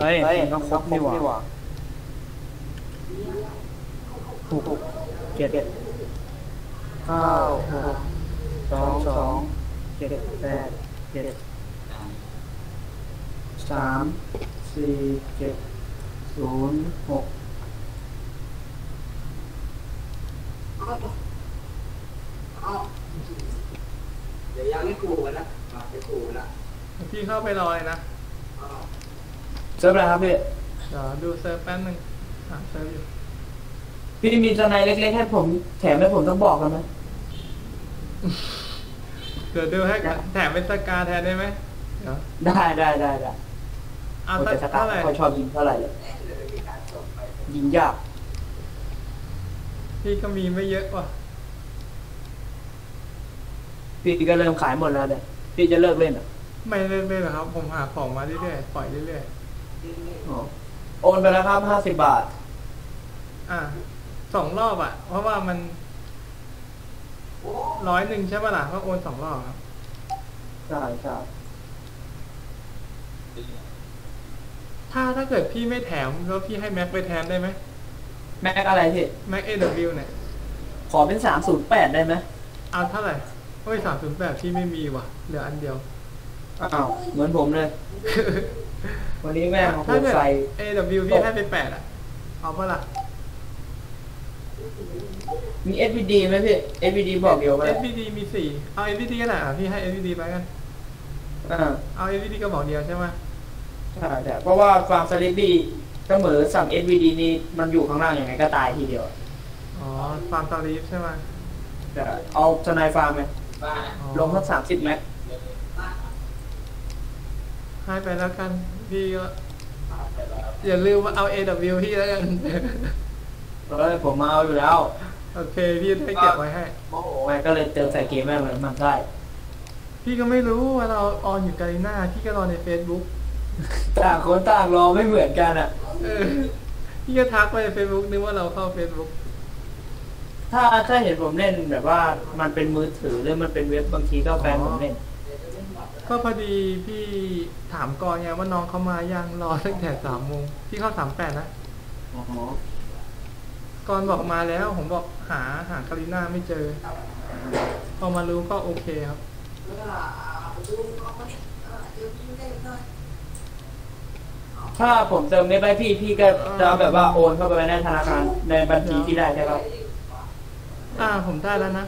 เฮ้ยมันก็ครบนี่หว่าหกเจ็ดเก้าหกสองสองเจ็ดแปดเจ็ดสามสี่เจ็ดศูนย์หก เดี๋ยวยังไม่กูกันนะมาไปกูกันละ พี่ เข้าไปรอเลยนะเซิร์ฟอะไรครับพี่เดี๋ยวดูเซิร์ฟแป๊บนึงอะเซิร์ฟอยู่พี่มีสไนเล็กๆให้ผมแถมให้ผมต้องบอกกันไหมเดี๋ยวดูให้แถมเป็นสกาแทนได้ไหมเดี๋ยวได้ได้ได้ได้อะโอ้แต่สกัดเท่าไหร่เขาชอบยิงเท่าไหร่เลยยิงยากพี่ก็มีไม่เยอะกว่าพี่ก็เริ่มขายหมดแล้วเนี่ยพี่จะเลิกเล่นเหรอะ ไม่เล่นเลยหรอกครับ ผมหาของมาเรื่อยๆปล่อยเรื่อยโอนไปแล้วครับห้าสิบบาท ๆอะสองรอบอะ เพราะว่ามันร้อยหนึ่งใช่ป่ะล่ะก็โอนสองรอบครับใช่ใช่ถ้าถ้าเกิดพี่ไม่แถมแล้วพี่ให้แม็กไปแทนได้ไหมแม็กอะไรพี่ แม็กเอวเนี่ยขอเป็นสามศูนย์แปดได้ไหมเอาเท่าไหร่โอ้ยสามศูนย์แปดพี่ไม่มีว่ะเหลืออันเดียว อ้าวเหมือนผมเลย วันนี้แม่งโอ้โหถ้าเกิดใส่ AW พี่ให้ไปแปดอะ เอาเปะล่ะมี SVD ไหมพี่ SVD บอกเดียวไหม SVD มีสี่เอา SVD ก็ได้อะพี่ให้ SVD ไปกันอ่าเอา SVD ก็บอกเดียวใช่ไหมใช่ใช่เพราะว่าฟาร์มสลิปปี้เสมอสั่ง SVD นี่มันอยู่ข้างล่างยังไงก็ตายทีเดียว อ๋อฟาร์มตาลีฟใช่ไหมแต่เอาทนายฟาร์มไหมบ้านอ๋อลงสักสามสิบแม็ก ให้ไปแล้วกัน พี่ก็อย่าลืมว่าเอา AW พี่แล้วกันเฮ้ยผมมาเอาอยู่แล้ว โอเค พี่ได้เก็บไว้ให้โอ้โหแม่งก็เลยเติมใส่เกมแม่งเลยมันได้ พี่ก็ไม่รู้ว่าเราออนอยู่กาลิน่าพี่ก็รอใน Facebook ต่างคนต่างรอไม่เหมือนกันอะเออพี่ก็ทักไปใน Facebook นึกว่าเราเข้า Facebook ถ้าถ้าเห็นผมเล่นแบบว่ามันเป็นมือถือหรือมันเป็นเว็บบางทีก็แฟนผมเล่น ก็พอดีพี่ถามก่อนไงว่าน้องเขามายังรอตั้งแต่สามโมงพี่เข้าสามแปดนะอ๋อก่อนบอกมาแล้วผมบอกหาหาคาริน่าไม่เจอ พอมารู้ก็โอเคครับถ้าผมเติมเน็ตไปพี่พี่ก็จะแบบว่าโอนเข้าไปในธนาคารในบัญชีที่ได้ใช่ไหมอ่าผมได้แล้วนะ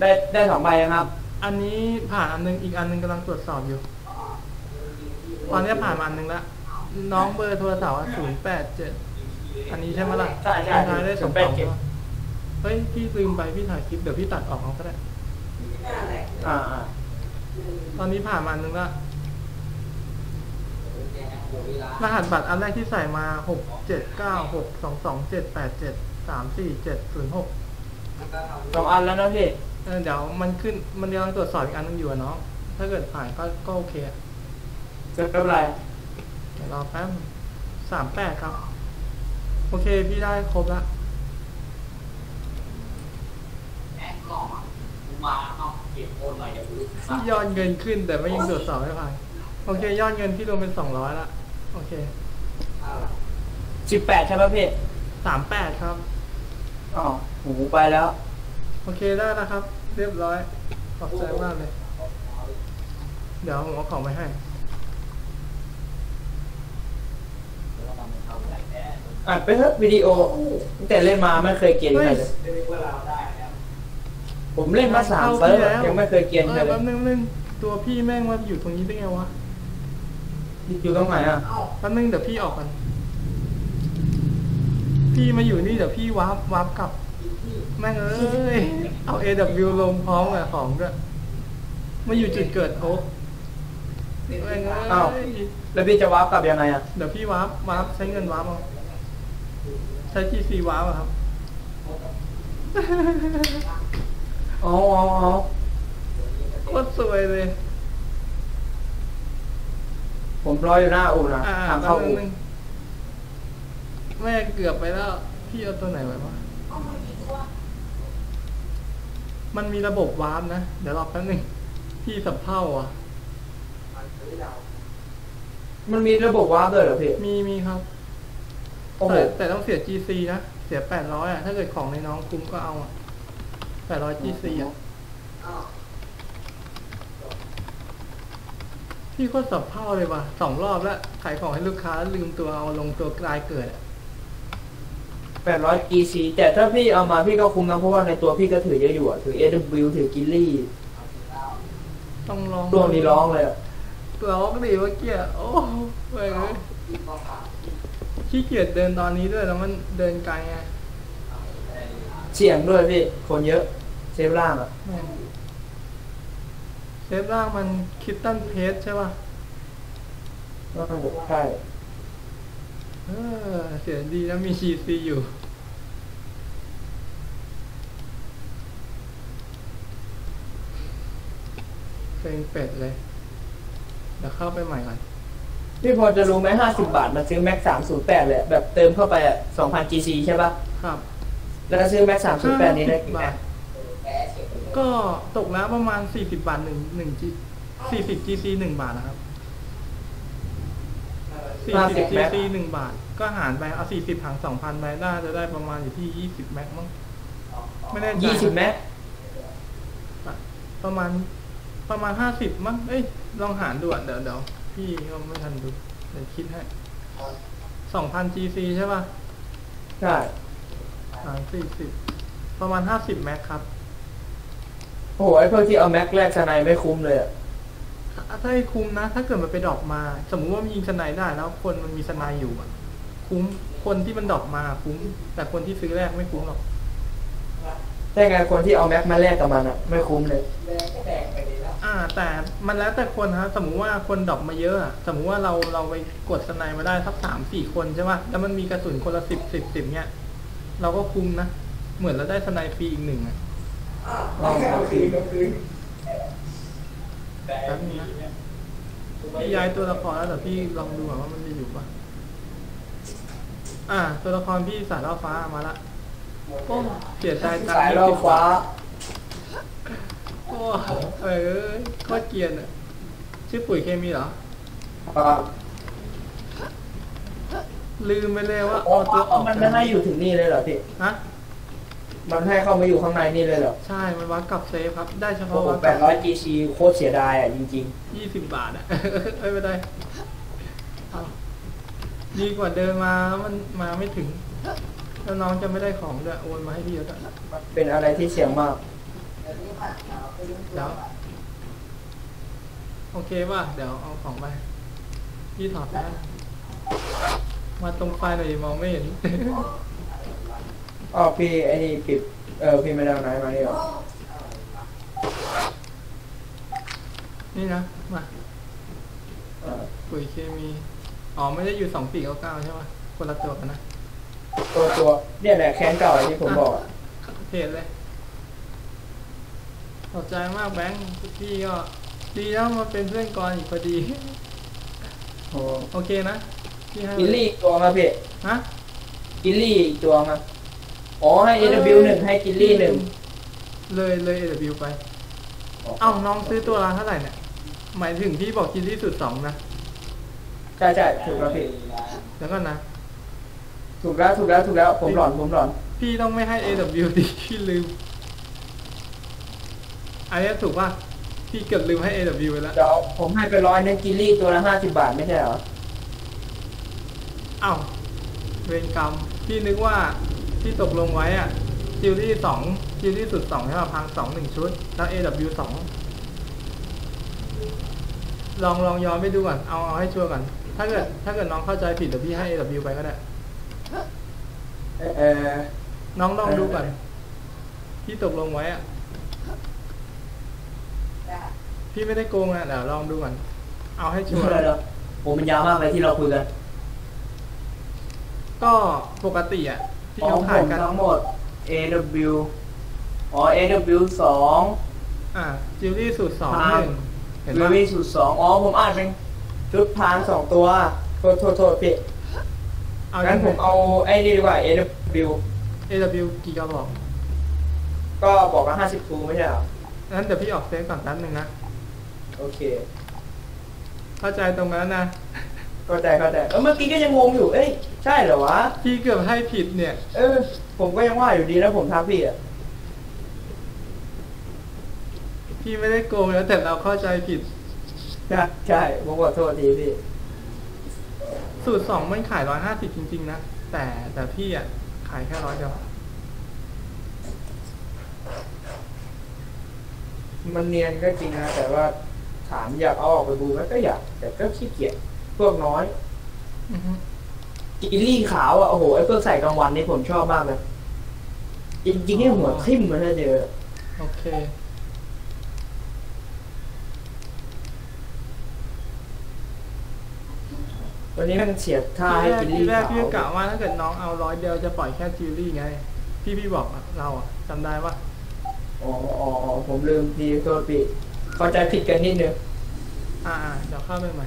ได้ได้สองใบนะครับ อันนี้ผ่านอันนึงอีกอันนึงกำลังตรวจสอบอยู่ ตอนนี้ผ่านมาอันนึงละน้องเบอร์โทรศัพท์ศูนย์แปดเจ็ดอันนี้ใช่ไหมล่ะใช่ใช่ท้ายได้สอง087สองตัวเฮ้ยพี่ลืมไปพี่ถ่ายคลิปเดี๋ยวพี่ตัดออกเอาก็ได้อ่าอ่าตอนนี้ผ่านมาอันนึงละรหัสบัตรอันแรกที่ใส่มาหกเจ็ดเก้าหกสองสองเจ็ดแปดเจ็ดสามสี่เจ็ดศูนย์หกสองอันแล้วนะพี่ เออเดี๋ยวมันขึ้นมันกำลังตรวจสอบอีกอันนึงอยู่อะเนาะถ้าเกิดผ่านก็ก็โอเคอะจะเป็นไรเดี๋ยวรอแป๊บสามแปดครับ โอเคพี่ได้ครบละแม่กล่องอะกูมาเอาเก็บโอนหน่อยเดี๋ยวกูพี่ยอดเงินขึ้นแต่ไม่ยังตรวจสอบไม่ผ่านโอเค ยอดเงินพี่รวมเป็นสองร้อยละโอเคสิบแปดใช่ไหมพี่สามแปดครับอ๋อหูไปแล้ว โอเคได้แล้วครับ เรียบร้อย ขอบใจมากเลย เดี๋ยวผมเอาของไปให้อัดไปเถอะวิดีโอตั้งแต่เล่นมาไม่เคยเกรียนใครเลยผมเล่นมาสามเซิร์ฟอะยังไม่เคยเกรียนเอใครอเลแป๊ยบนึงนึงตัวพี่แม่งมาอยู่ตรงนี้ได้ไงวะอยู่ตรงไหนอะแป๊บนึงเดี๋ยวพี่ออกกันพี่มาอยู่นี่เดี๋ยวพี่วาร์ปวาร์ปกลับ แม่งเอ้ย เอา AW ลงพร้อมกับของด้วยมาอยู่จุดเกิดโอ๊คแม่งอ้าวเอ้ยแล้วพี่จะวาร์ปกลับยังไงอะเดี๋ยวพี่วาร์ปวาร์ปใช้เงินวาร์ปเอาใช้ GC วาร์ปอะครับ อ๋ออ๋ออ๋อโคตรสวยเลยผมรออยู่หน้าอู่นะอ่าทางแป๊เข้าบอู่นึงแม่เกือบไปแล้ว พี่เอาตัวไหนไว้วะมั นมีระบบวาร์ปนะ เดี๋ยวรอแป๊บหนึงพี่สับเท่าอะ มันมีระบบวาร์ปเลยเหรอพี่ มีมีครับโอ้โหแต่แต่ต้องเสีย GC นะ เสียแปดร้อยอะ ถ้าเกิดของในน้องคุ้มก็เอาอะแปดร้อย GC อะพี่โคตรสับเท่าเลยว่ะสองรอบแล้วขายของให้ลูกค้าแล้วลืมตัวเอาลงตัวกลายเกิดอะ แปดร้อย GC แต่ถ้าพี่เอามาพี่ก็คุ้มนะเพราะว่าในตัวพี่ก็ถือเยอะอยู่อะถือ AW ถือกิลลี่ต้องลองดวงนี้ร้องเลยอะร้องดิเมื่อกี้อะโอ้เว้ยขี้เกียจเดินตอนนี้ด้วยแล้วมันเดินไกลไงเสี่ยงด้วยพี่ คนเยอะเซฟล่างอะแม่งเซฟล่างมันคิตตันเพสใช่ป่ะน่าจะใช่ เออเสียดีนะมี GC อยู่เพลงเป็ดเลยเดี๋ยวเข้าไปใหม่ก่อนพี่พอจะรู้ไหมห้าสิบาท มันซื้อแม็กสามศูนย์แปดเลยอะแบบเติมเข้าไปอะสองพัน GC ใช่ปะครับ แล้วซื้อแม็กสามศูนย์แปดนี้ได้กี่บาแม็ทกก็ตกแล้วประมาณสี่สิบบาทหนึ่งหนึ่งจีสี่สิบ GC หนึ่งบาทนะครับ สี่สิบ GC หนึ่งบาท ก็หารไปเอาสี่สิบหารสองพันไปได้จะได้ประมาณอยู่ที่ยี่สิบแม็กมั้งไม่แน่ใจยี่สิบแม็กประมาณประมาณห้าสิบมั้งเอ้ยลองหารดูอะเดี๋ยวเดี๋ยวพี่ก็ไม่ทันดูเดี๋ยวคิดให้สองพัน GC ใช่ป่ะใช่หารสี่สิบประมาณห้าสิบแม็กครับ โอ้โหไอ้พวกที่เอาแม็กแรกสไนไม่คุ้มเลยอะ ถ้าให้คุ้มนะ ถ้าเกิดมันไปดรอกมา สมมุติว่ามันยิงสไนได้ แล้วคนมันมีสไนอยู่อะคุ้มคนที่มันดรอกมาคุ้ม แต่คนที่ซื้อแรกไม่คุ้มหรอกใช่ไงคนที่เอาแม็กมาแลกกับมันอะไม่คุ้มเลยอ่า แต่มันแล้วแต่คนฮะสมมุติว่าคนดรอกมาเยอะอะสมมุติว่าเราเราไปกดสไนมาได้สักสามสี่คนใช่ป่ะแล้วมันมีกระสุนคนละสิบสิบสิบเนี้ยเราก็คุ้มนะเหมือนเราได้สไนฟรีอีกหนึ่งอะ แป๊บนึงนะพี่ย้ายตัวละครแล้วแต่พี่ลองดูก่อนว่ามันจะอยู่ปะอ่า ตัวละครพี่สายล่อฟ้ามาละโอ้เสียใจตังค์สายล่อฟ้าโอ้เอ้ยโคตรเกรียนอะชื่อปุ๋ยเคมีเหรออ่าลืมไปเลยว่าโอ้เอาตัวออกมันไม่ให้อยู่ถึงนี่เลยเหรอพี่ฮะ มันให้เข้ามาอยู่ข้างในนี่เลยเหรอ ใช่ มันวัดกับเซฟครับ ได้เฉโอ้พาะโหวัดแปดร้อย GC โคตรเสียดายอะจริง ยี่สิบบาทอะ เอ้ยไม่ได้เอาดีกว่าเดินมาแล้วมันมาไม่ถึง แล้วน้องจะไม่ได้ของด้วยโอนมาให้พี่แล้วด้วยๆ มันเป็นอะไรที่เสี่ยงมากเดี๋ยวโอเคป่ะ เดี๋ยวเอาของไป พี่ถอดแป๊บมาตรงไฟหน่อยดิมองไม่เห็น อ๋อพี่ไอ้นี่ปิดเออพี่ไม่ได้เอาไหนมานี่หรอนี่นะ มาเออปุ๋ยเคมี อ๋อ ไม่ได้อยู่สองปีเก้าเก้าใช่ป่ะคนละตัวกันนะ ตัวตัวเนี่ยแหละแค้นเก่าที่ผมบอกอะเพจเลยขอบใจมากแบงค์พี่ก็ดีแล้วมาเป็นเพื่อนกรอีกพอดี โอ้โอเคนะพี่ให้กิลลี่อีกตัวมาพี่ฮะกิลลี่อีกตัวมา อ๋อให้ AW หนึ่งให้กิลลี่หนึ่งเลยเลยเอวิวไป เอ้าน้องซื้อตัวละเท่าไหร่เนี่ย หมายถึงพี่บอกกินที่สุดสองนะ ใช่ใช่ถูกแล้วพี่แล้วก็นะ ถูกแล้วถูกแล้วถูกแล้ว ผมหลอนผมหลอน พี่ต้องไม่ให้ AW ดิพี่ลืม อันนี้ถูกป่ะ พี่เกือบลืมให้ AW ไปแล้วเดี๋ยวผมให้ไปร้อยหนึงกิลลี่ตัวละห้าสิบบาทไม่ใช่เหรอ เอ้าเวรกรรม พี่นึกว่า ที่ตกลงไว้อะจิวที่สองจิวที่สุดสองใช่ป่ะพังสองหนึ่งชุด แล้ว AW สองลองลองย้อนไปดูก่อน เอาเอาให้ชัวร์ก่อน ถ้าเกิดถ้าเกิดน้องเข้าใจผิดเดี๋ยวพี่ให้ AW ไปก็ได้ เออเออน้องลองดูก่อน ที่ตกลงไว้อะพี่ไม่ได้โกงอะเดี๋ยวลองดูก่อน เอาให้ชัช่ววยร์เลยเหรอผมมันยาวมากเลยที่เราคุยกัน ก็ปกติอะ ที่ของเขาผขายมกันทั้งหมด AW อ๋อ AW สองอ่าจิวลี่สูตรสองครัหบนึ่งเห็นเวปะวี่สูตรสองอ๋อผมอ่านเป็นชุดพรางสองตัวโทษโทษโทษพี่เอางั้นผมเอาไอ้นี่ดีกว่า AW AW กี่กระบอก ก็บอกว่าห้าสิบทูไม่ใช่เหรองั้นเดี๋ยวพี่ออกเซฟก่อนแป๊บนึงนะ โอเค เข้าใจตรงนั้นนะ เข้าใจเข้าใจเออเมื่อกี้ก็ยังงงอยู่ เอ้ยใช่เหรอวะ พี่เกือบให้ผิดเนี่ย เออ ผมก็ยังว่าอยู่ดีแล้วผมทักพี่อะพี่ไม่ได้โกงแล้วแต่เราเข้าใจผิด ใช่ใช่ผมขอโทษทีพี่ สูตรสองมันขายร้อยห้าสิบจริง ๆ นะ แต่แต่พี่อะ ขายแค่ร้อยเดียวมันเนียนก็จริงนะ แต่ว่าถามอยากเอาออกไปบูไหมก็อยาก แต่ก็ขี้เกียจ พวกน้อยอือฮึกิลี่ขาวอะโอ้โหไอ้เพิ่งใส่กลางวันนี่ผมชอบมากเลยจริงๆนี่หัวทิ่มมันถ้าเจอโอเค วันนี้มันเสียท่าทีให้แรกกินทีลี่แรกขาวพี่ก็กะว่าถ้าเกิดน้องเอาร้อยเดียวจะปล่อยแค่จิวลี่ไง พี่พี่บอกอะเราอะจำได้ปะอ๋ออ๋ออ๋อผมลืมทีโทษปีเข้าใจผิดกันนิดนึง อ่าอ่าเดี๋ยวเข้าไปใหม่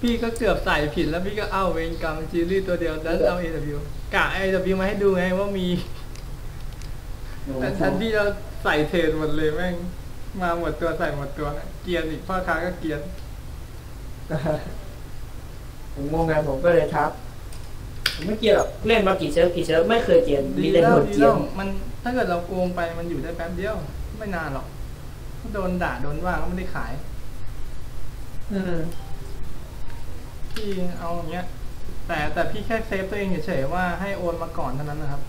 พี่ก็เกือบใส่ผิดแล้วพี่ก็เอาเวงกรรมจิวลี่ตัวเดียวแล้วเอา AW กะ AW มาให้ดูไงว่ามีแต่ทันที่เราใส่เทรนหมดเลยแม่ง มาหมดตัวใส่หมดตัวเกียร์อีกพ่อค้าก็เกียร์ผมงงไงผมก็เลยทักผมไม่เกี่ยวหรอกเล่นมากี่เซิร์ฟกี่เซิร์ฟไม่เคยเกียนมีดีแต่แล้หวมดดีเกียแล้นวมันถ้าเกิดเราโกงไปมันอยู่ได้แป๊บเดียว ไม่นานหรอกโดนด่าโดนว่าก็ไม่ได้ขาย อืม พี่เอาอย่างเงี้ย แต่แต่พี่แค่เซฟตัวเองเฉยๆว่าให้โอนมาก่อนเท่านั้นนะครับ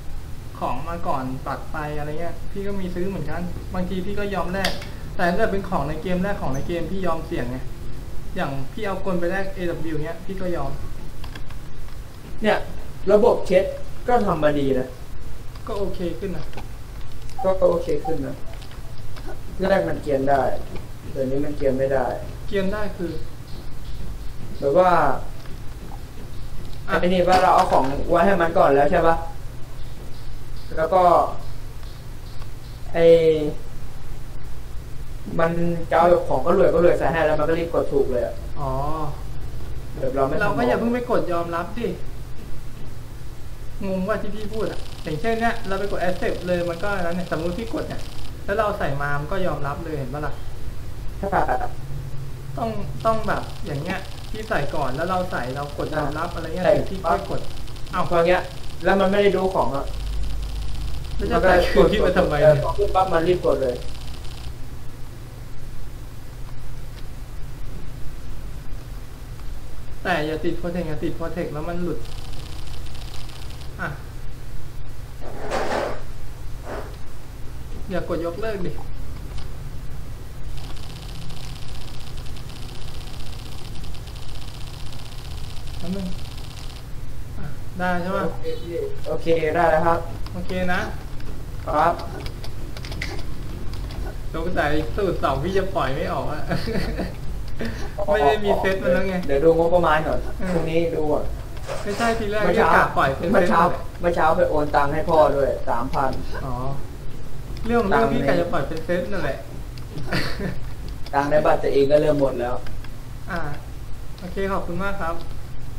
ของมาก่อนตัดไปอะไรเงี้ย พี่ก็มีซื้อเหมือนกัน บางทีพี่ก็ยอมแลกแต่ถ้าเกิดเป็นของในเกมแรกของในเกมพี่ยอมเสี่ยงไงอย่างพี่เอากลไปแลก AW เงี้ยพี่ก็ยอม เนี่ย ระบบเช็ดก็ทำมาดีนะ ก็โอเคขึ้นนะก็ก็โอเคขึ้นนะแรกมันเกียนได้เดี๋ยวนี้มันเกียนไม่ได้ เกียนได้คือ แบบว่าอะไอ้นี่ว่าเราเอาของไว้ให้มันก่อนแล้วใช่ปะแล้วก็ไอมันจะเอาของก็รวยก็รวยใส่ให้แล้วมันก็รีบกดถูกเลยอะอ๋อแบบเราไม่เราก็อย่าทำเพิ่งไปกดยอมรับดิงงว่าที่พี่พูดอะอย่างเช่นเนี้ยเราไปกด accept เลยมันก็นั้นเนี่ยสมมติพี่กดเนี่ยแล้วเราใส่มามันก็ยอมรับเลยเห็นปะล่ะถ้าต้องต้องแบบอย่างเงี้ย พี่ใส่ก่อนแล้วเราใส่เรากดยอมรับอะไรเงี้ยใช่ถึงพี่ค่อยกดเอาพอเงี้ย แล้วมันไม่ได้ดูของอะแล้วจะใส่คืนพี่มาทำไมเออเนี่ยพอขึ้นปั๊บมันรีบกดเลย แต่อย่าติดโปรเทคอย่าติดโปรเทคแล้วมันหลุดอะอย่ากดยกเลิกดิ แล้วมึงอะได้ใช่ปะโอเคได้แล้วครับ โอเคนะ ครับสงสัยสูตรสองพี่จะปล่อยไม่ออกอะ ไม่ได้มีเซตมันแล้วไง เดี๋ยวดูงบประมาณก่อนอืมพรุ่งนี้ดูอะไม่ใช่ทีแรกเมื่อที่เช้ากะปล่อยเป็นเมื่อเซตเช้านั่นแหละเมื่อเช้าไปโอนตังค์ให้พ่อด้วยสามพัน อ๋อ เรื่องของเรื่องพี่ตามกะในจะปล่อยเป็นเซตนั่นแหละ ตังค์ในบัตรตัวเองก็เริ่มหมดแล้ว อ่า โอเคขอบคุณมากครับ